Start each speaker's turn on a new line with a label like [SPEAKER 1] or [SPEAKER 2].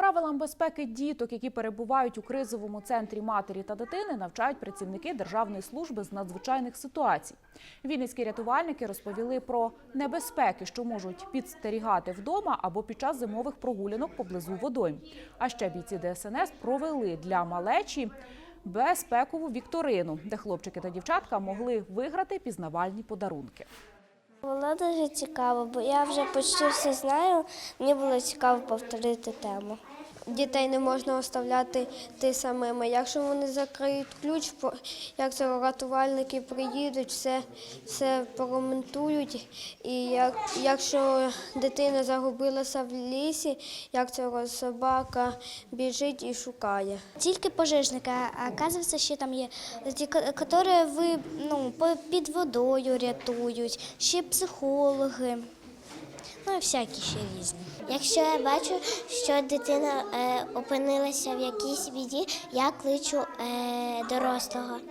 [SPEAKER 1] Правилам безпеки діток, які перебувають у кризовому центрі матері та дитини, навчають працівники Державної служби з надзвичайних ситуацій. Вінницькі рятувальники розповіли про небезпеки, що можуть підстерігати вдома або під час зимових прогулянок поблизу водойм. А ще бійці ДСНС провели для малечі безпекову вікторину, де хлопчики та дівчатка могли виграти пізнавальні подарунки.
[SPEAKER 2] Було дуже цікаво, бо я вже почти все знаю. Мені було цікаво повторити тему. Дітей не можна оставляти ти самими. Якщо вони закриють ключ, як це рятувальники приїдуть, все, все прокоментують. І як, якщо дитина загубилася в лісі, як це собака біжить і шукає.
[SPEAKER 3] Тільки пожежники, а оказується, ще там є ті, які ви ну, під водою рятують, ще психологи. Ну всякі ще різні.
[SPEAKER 4] Якщо я бачу, що дитина е, опинилася в якійсь біді, я кличу е, дорослого.